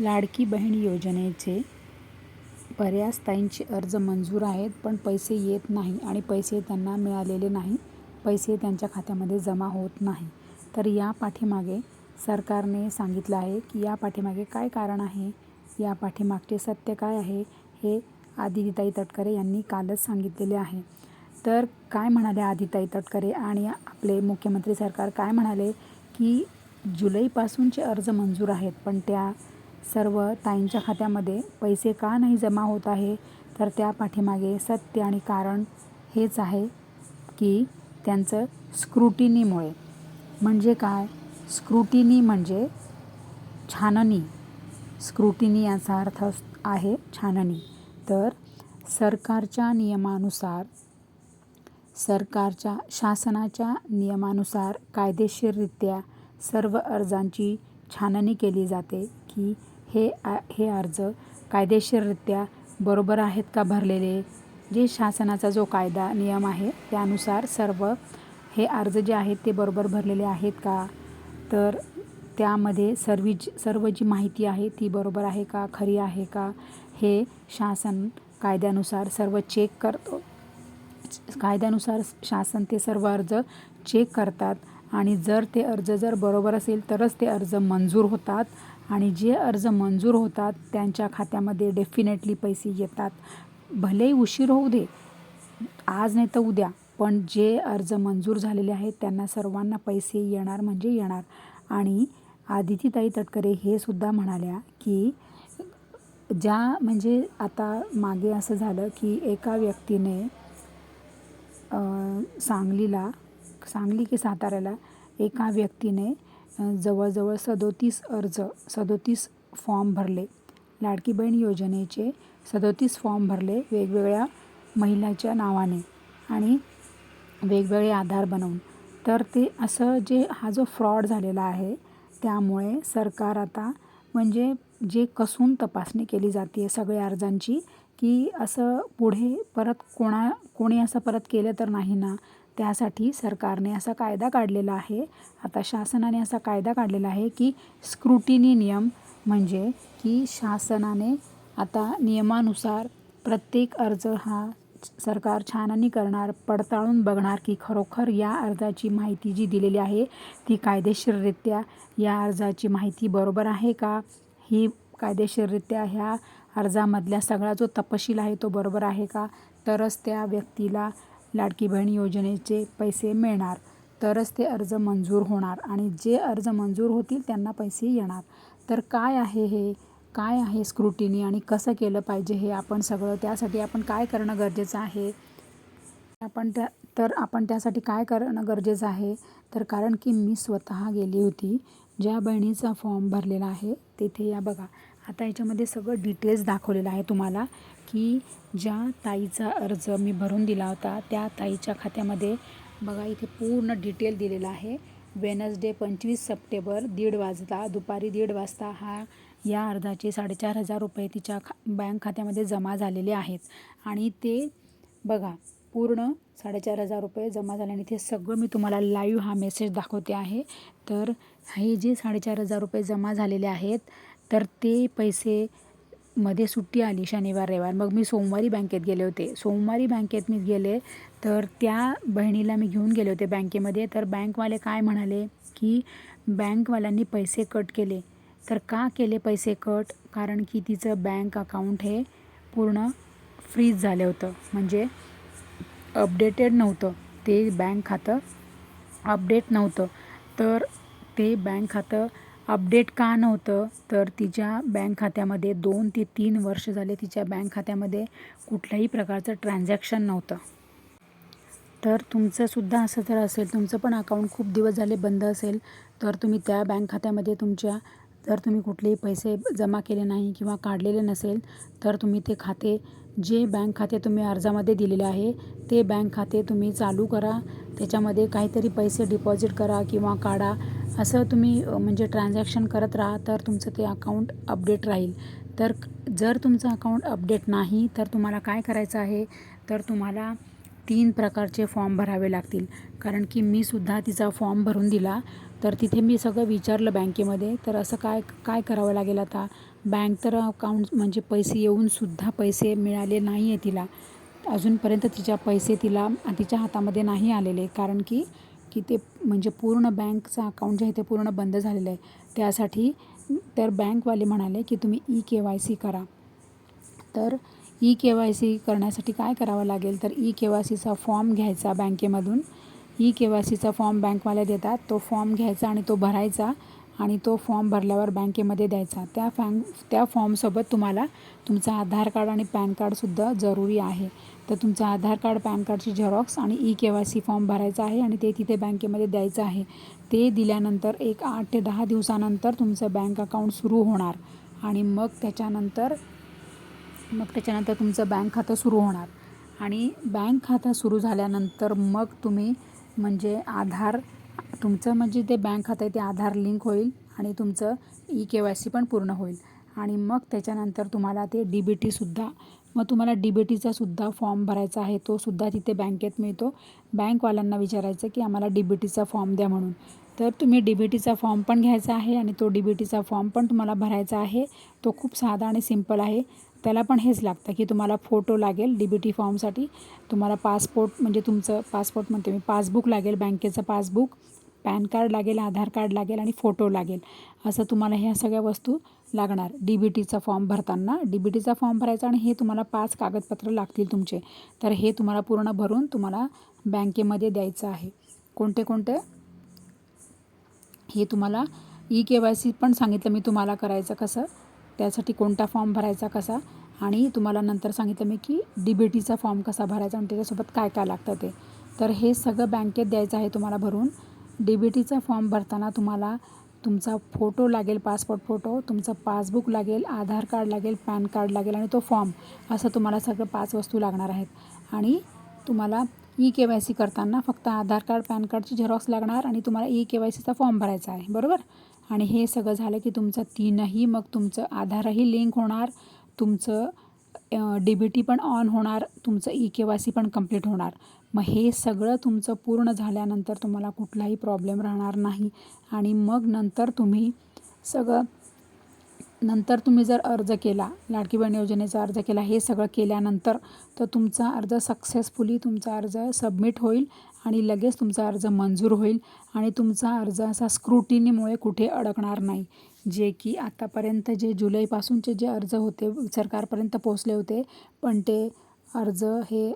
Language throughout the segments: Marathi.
लाडकी बहीण योजनेचे बऱ्याच ताईंचे अर्ज मंजूर आहेत पण पैसे येत नाही आणि पैसे त्यांना मिळालेले नाही. पैसे त्यांच्या खात्यामध्ये जमा होत नाही. तर या पाठीमागे सरकारने सांगितलं आहे की या पाठीमागे काय कारण आहे? या पाठीमागचे सत्य काय आहे? हे आदिताई तटकरे यांनी कालच सांगितलेले आहे. तर काय म्हणाले आदिताई तटकरे आणि आपले मुख्यमंत्री सरकार? काय म्हणाले की जुलैपासूनचे अर्ज मंजूर आहेत पण त्या सर्व ताईंच्या खात्यामध्ये पैसे का नाही जमा होत आहे तर त्या पाठीमागे सत्य आणि कारण हेच आहे की त्यांचं स्क्रुटिनीमुळे. म्हणजे काय? स्क्रुटिनी म्हणजे छाननी. स्क्रुटिनी याचा अर्थ आहे छाननी. तर सरकारच्या नियमानुसार सरकारच्या शासनाच्या नियमानुसार कायदेशीररित्या सर्व अर्जांची छाननी केली जाते की हे आ हे अर्ज कायदेशीररित्या बरोबर आहेत का भरलेले? जे शासनाचा जो कायदा नियम आहे त्यानुसार सर्व हे अर्ज जे आहेत ते बरोबर भरलेले आहेत का? तर त्यामध्ये सर्व सर्व जी माहिती आहे ती बरोबर आहे का? खरी आहे का? हे शासन कायद्यानुसार सर्व चेक करतो. कायद्यानुसार शासन ते सर्व अर्ज चेक करतात आणि जर ते अर्ज जर बरोबर असेल तरच ते अर्ज मंजूर होतात. आणि जे अर्ज मंजूर होतात त्यांच्या खात्यामध्ये डेफिनेटली पैसे येतात. भलेही उशीर होऊ दे आज नाही तर उद्या पण जे अर्ज मंजूर झालेले आहेत त्यांना सर्वांना पैसे येणार म्हणजे येणार. आणि आदितीताई तटकरे हे सुद्धा म्हणाल्या की ज्या म्हणजे आता मागे असं झालं की एका व्यक्तीने सांगलीला सांगली की साताऱ्याला एका व्यक्तीने जवळजवळ सदोतीस अर्ज सदोतीस फॉर्म भरले. लाडकी बहीण योजनेचे सदोतीस फॉर्म भरले वेगवेगळ्या महिलाच्या नावाने आणि वेगवेगळे आधार बनवून. तर ते असं जे हा जो फ्रॉड झालेला आहे त्यामुळे सरकार आता म्हणजे जे कसून तपासणी केली जाते आहे सगळ्या अर्जांची की असं पुढे परत कोणा कोणी असं परत केलं तर नाही ना त्यासाठी सरकारने असा कायदा काढलेला आहे आता शासनाने असा कायदा काढलेला आहे की स्क्रुटिनी नियम म्हणजे की शासनाने आता नियमानुसार प्रत्येक अर्ज हा सरकार छाननी करणार पडताळून बघणार की खरोखर या अर्जाची माहिती जी दिलेली आहे ती कायदेशीररित्या या अर्जाची माहिती बरोबर आहे का? ही कायदेशीररित्या ह्या अर्जामधल्या सगळा जो तपशील आहे तो बरोबर आहे का? तरच त्या व्यक्तीला लाडकी बहीण योजनेचे पैसे मिळणार तरच ते अर्ज मंजूर होणार आणि जे अर्ज मंजूर होतील त्यांना पैसे येणार. तर काय आहे हे? काय आहे स्क्रुटिनी आणि कसं केलं पाहिजे हे आपण सगळं? त्यासाठी आपण काय करणं गरजेचं आहे? आपण त्या तर आपण त्यासाठी काय करणं गरजेचं आहे? तर कारण की मी स्वतः गेली होती ज्या बहिणीचा फॉर्म भरलेला आहे तिथे या बघा. आता याच्यामध्ये सगळं डिटेल्स दाखवलेलं आहे तुम्हाला की ज्या ताईचा अर्ज मी भरून दिला होता त्या ताईच्या खात्यामध्ये बघा इथे पूर्ण डिटेल दिलेला आहे. वेनसडे पंचवीस सप्टेंबर दीड वाजता दुपारी दीड वाजता हा या अर्जाचे साडेचार हजार रुपये तिच्या खा बँक खात्यामध्ये जमा झालेले आहेत. आणि ते बघा पूर्ण साडेचार हजार रुपये जमा झाल्याने ते सगळं मी तुम्हाला लाईव्ह हा मेसेज दाखवते आहे. तर हे जे साडेचार हजार रुपये जमा झालेले आहेत तर ते पैसे मध्ये सुट्टी आली शनिवार रविवार. मग मी सोमवारी बँकेत गेले होते. सोमवारी बँकेत मी गेले तर त्या बहिणीला मी घेऊन गेले होते बँकेमध्ये तर बँकवाले काय म्हणाले की बँकवाल्यांनी पैसे कट केले. तर का केले पैसे कट कारण की तिचं बँक अकाउंट हे पूर्ण फ्रीज झालं होतं. म्हणजे अपडेटेड नव्हतं. ते बँक खातं अपडेट नव्हतं. तर ते बँक खातं अपडेट का नव्हतं तर तिच्या बँक खात्यामध्ये दोन ते तीन वर्ष झाले तिच्या बँक खात्यामध्ये कुठल्याही प्रकारचं ट्रान्झॅक्शन नव्हतं. तर तुमचंसुद्धा असं जर असेल तुमचं पण अकाउंट खूप दिवस झाले बंद असेल तर तुम्ही त्या बँक खात्यामध्ये तुमच्या जर तुम्ही कुठलेही पैसे जमा केले नाही किंवा काढलेले नसेल तर तुम्ही ते खाते जे बँक खाते तुम्ही अर्जामध्ये दिलेले आहे ते बँक खाते तुम्ही चालू करा त्याच्यामध्ये काहीतरी पैसे डिपॉझिट करा किंवा काढा असं तुम्ही म्हणजे ट्रान्झॅक्शन करत राहा तर तुमचं ते अकाउंट अपडेट राहील. तर जर तुमचं अकाउंट अपडेट नाही तर तुम्हाला काय करायचं आहे? तर तुम्हाला तीन प्रकारचे फॉर्म भरावे लागतील. कारण की मी सुद्धा तिचा फॉर्म भरून दिला तर तिथे मी सगळं विचारलं बँकेमध्ये. तर असं काय काय करावं लागेल आता? बँक तर अकाउंट म्हणजे पैसे येऊनसुद्धा पैसे मिळाले नाही आहे तिला. अजूनपर्यंत तिच्या पैसे तिला तिच्या हातामध्ये नाही आलेले. कारण की की ते म्हणजे पूर्ण बँकचं अकाउंट जे आहे ते पूर्ण बंद झालेलं आहे. त्यासाठी तर बँकवाले म्हणाले की तुम्ही ई के वाय सी करा. तर ई के वाय सी करण्यासाठी काय करावं लागेल? तर ई के वाय सीचा फॉर्म घ्यायचा बँकेमधून. ई के वाय सीचा फॉर्म बँकवाले देतात. तो फॉर्म घ्यायचा आणि तो भरायचा आणि तो फॉर्म भरल्यावर बँकेमध्ये द्यायचा. त्या फॅम त्या फॉर्मसोबत तुम्हाला तुमचं आधार कार्ड आणि पॅन कार्डसुद्धा जरुरी आहे. तर तुमचं आधार कार्ड पॅन कार्डची झेरॉक्स आणि E K Y C form भरायचा आहे आणि ते तिथे बँकेमध्ये द्यायचं आहे. ते दिल्यानंतर एक आठ ते दहा दिवसानंतर तुमचं बँक अकाउंट सुरू होणार आणि मग त्याच्यानंतर मग त्याच्यानंतर तुमचं बँक खातं सुरू होणार. आणि बँक खातं सुरू झाल्यानंतर मग तुम्ही म्हणजे आधार तुमचं म्हणजे ते बँक खातं आहे ते आधार लिंक होईल आणि तुमचं ई के वाय सी पण पूर्ण होईल. आणि मग त्याच्यानंतर तुम्हाला ते डी बी टीसुद्धा मग तुम्हाला डी बी टीचासुद्धा फॉर्म भरायचा आहे. तो सुद्धा तिथे बँकेत मिळतो. बँकवाल्यांना विचारायचं की आम्हाला डी बी टीचा फॉर्म द्या म्हणून. तर तुम्ही डी बी टीचा फॉर्म पण घ्यायचा आहे आणि तो डी बी टीचा फॉर्म पण तुम्हाला भरायचा आहे. तो खूप साधा आणि सिंपल आहे. त्याला पण हेच लागतं की तुम्हाला फोटो लागेल डी बी टी फॉर्मसाठी तुम्हाला पासपोर्ट म्हणजे तुमचं पासपोर्ट म्हणते मी पासबुक लागेल बँकेचं पासबुक पॅन कार्ड लागेल आधार कार्ड लागेल आणि फोटो लागेल. असं तुम्हाला ह्या सगळ्या वस्तू लागणार. डी बी टीचा फॉर्म भरताना डी बी टीचा फॉर्म भरायचा आणि हे तुम्हाला पाच कागदपत्र लागतील तुमचे. तर हे तुम्हाला पूर्ण भरून तुम्हाला बँकेमध्ये द्यायचं आहे. कोणते कोणते? हे तुम्हाला ई के वाय सी पण सांगितलं मी तुम्हाला करायचं कसं. त्यासाठी कोणता फॉर्म भरायचा कसा आणि तुम्हाला नंतर सांगितलं मी की डी बी टीचा फॉर्म कसा भरायचा आणि त्याच्यासोबत काय काय लागतं ते. तर हे सगळं बँकेत द्यायचं आहे तुम्हाला भरून. डी बी टीचा फॉर्म भरताना तुम्हाला तुमचा फोटो लागेल पासपोर्ट फोटो तुमचं पासबुक लागेल आधार कार्ड लागेल पॅन कार्ड लागेल आणि तो फॉर्म असं तुम्हाला सगळं पाच वस्तू लागणार आहेत. आणि तुम्हाला ई के वाय सी करताना फक्त आधार कार्ड पॅन कार्डची झेरॉक्स लागणार आणि तुम्हाला ई के वाय सीचा फॉर्म भरायचा आहे बरोबर? आणि हे सगळं झालं की तुमचं तीनही मग तुमचं आधारही लिंक होणार तुमचं डी बी टी पण ऑन होणार तुमचं ई के वाय सी पण कंप्लीट होणार. मग हे सगळं तुमचं पूर्ण झाल्यानंतर तुम्हाला कुठलाही प्रॉब्लेम राहणार नाही. आणि मग नंतर तुम्ही सगळं नंतर तुम्ही जर अर्ज केला लाडकी बहीण योजनेचा अर्ज केला हे सगळं केल्यानंतर तर तुमचा अर्ज सक्सेसफुली तुमचा अर्ज सबमिट होईल आणि लगेच तुमचा अर्ज मंजूर होईल आणि तुमचा अर्ज असा स्क्रुटिनीमुळे कुठे अडकणार नाही. जे की आतापर्यंत जे जुलैपासूनचे जे अर्ज होते सरकारपर्यंत पोचले होते पण ते अर्ज हे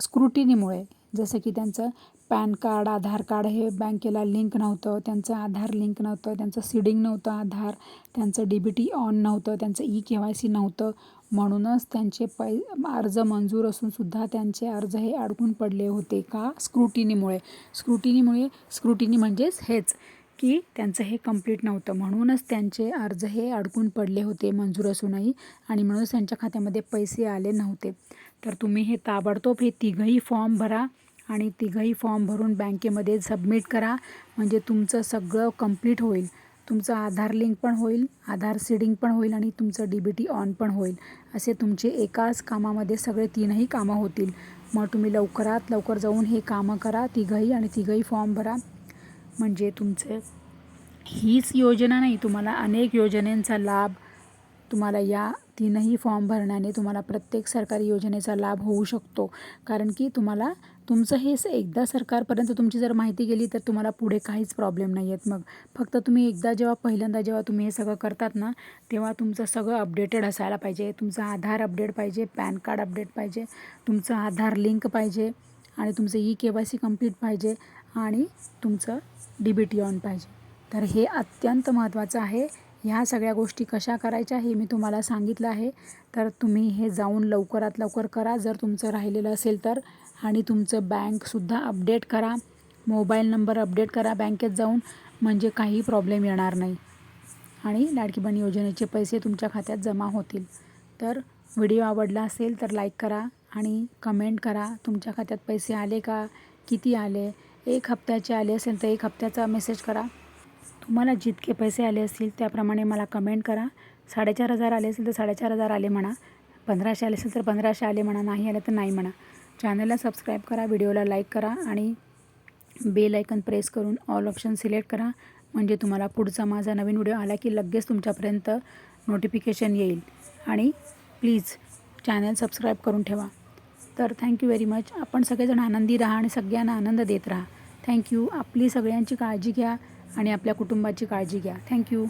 स्क्रुटिनीमुळे जसं की त्यांचं पॅन कार्ड आधार कार्ड हे बँकेला लिंक नव्हतं त्यांचं आधार लिंक नव्हतं त्यांचं सीडिंग नव्हतं आधार त्यांचं डी बी टी ऑन नव्हतं त्यांचं ई के वाय सी नव्हतं. म्हणूनच त्यांचे पै अर्ज मंजूर असूनसुद्धा त्यांचे अर्ज हे अडकून पडले होते का? स्क्रुटिनीमुळे. स्क्रुटिनीमुळे स्क्रुटिनी म्हणजेच हेच. की त्यांचं हे कंप्लीट नव्हतं. म्हणूनच त्यांचे अर्ज हे अडकून पडले होते मंजूर असूनही आणि म्हणूनच त्यांच्या खात्यामध्ये पैसे आले नव्हते. तर तुम्ही हे ताबडतोब हे तिघही फॉर्म भरा आणि तिघही फॉर्म भरून बँकेमध्ये सबमिट करा. म्हणजे तुमचं सगळं कंप्लीट होईल. तुमचं आधार लिंक पण होईल आधार सीडिंग पण होईल आणि तुमचं डी बी टी ऑन पण होईल. असे तुमचे एकाच कामामध्ये सगळे तीनही कामं होतील. मग तुम्ही लवकरात लवकर जाऊन हे कामं करा तिघही आणि तिघही फॉर्म भरा. म्हणजे तुमचं हीच योजना नाही तुम्हाला अनेक योजनांचा लाभ तुम्हाला या तीनही फॉर्म भरण्याने तुम्हाला प्रत्येक सरकारी योजनेचा लाभ होऊ शकतो. कारण की तुम्हाला तुमचं हे एकदा सरकारपर्यंत तुमची जर माहिती गेली तर तुम्हाला पुढे काहीच प्रॉब्लेम नाही आहेत मग फक्त तुम्ही एकदा जेव्हा पहिल्यांदा जेव्हा तुम्ही हे सगळं करतात ना तेव्हा तुमचं सगळं अपडेटेड असायला पाहिजे. तुमचं आधार अपडेट पाहिजे पॅन कार्ड अपडेट पाहिजे तुमचं आधार लिंक पाहिजे आणि तुमचं E K Y C complete पाहिजे. आणि तुमचं डी बी टी ऑन पाहिजे. तर हे अत्यंत महत्त्वाचं आहे. ह्या सगळ्या गोष्टी कशा करायच्या हे मी तुम्हाला सांगितलं आहे. तर तुम्ही हे जाऊन लवकरात लवकर करा. जर तुमचं राहिलेलं असेल तर आणि तुमचं बँकसुद्धा अपडेट करा. मोबाईल नंबर अपडेट करा बँकेत जाऊन. म्हणजे काही प्रॉब्लेम येणार नाही. आणि लाडकी बहीण योजनेचे पैसे तुमच्या खात्यात जमा होतील. तर व्हिडिओ आवडला असेल तर लाईक करा आणि कमेंट करा. तुमच्या खात्यात पैसे आले का? किती आले? एक हप्त्याचे आले असेल तर एक हप्त्याचा मेसेज करा. तुम्हाला जितके पैसे आले असतील त्याप्रमाणे मला कमेंट करा. साडेचार हजार आले असेल तर साडेचार हजार आले म्हणा. पंधराशे आले असेल तर पंधराशे आले म्हणा. नाही आले तर नाही म्हणा. चॅनलला सबस्क्राईब करा व्हिडिओला लाईक करा आणि बेल आयकन प्रेस करून ऑल ऑप्शन सिलेक्ट करा. म्हणजे तुम्हाला पुढचा माझा नवीन व्हिडिओ आला की लगेच तुमच्यापर्यंत नोटिफिकेशन येईल. आणि प्लीज चॅनल सबस्क्राईब करून ठेवा. तर थँक्यू व्हेरी मच आपण सगळेजण आनंदी राहा आणि सगळ्यांना आनंद देत राहा. थँक्यू आपली सगळ्यांची काळजी घ्या आणि आपल्या कुटुंबाची काळजी घ्या. थँक्यू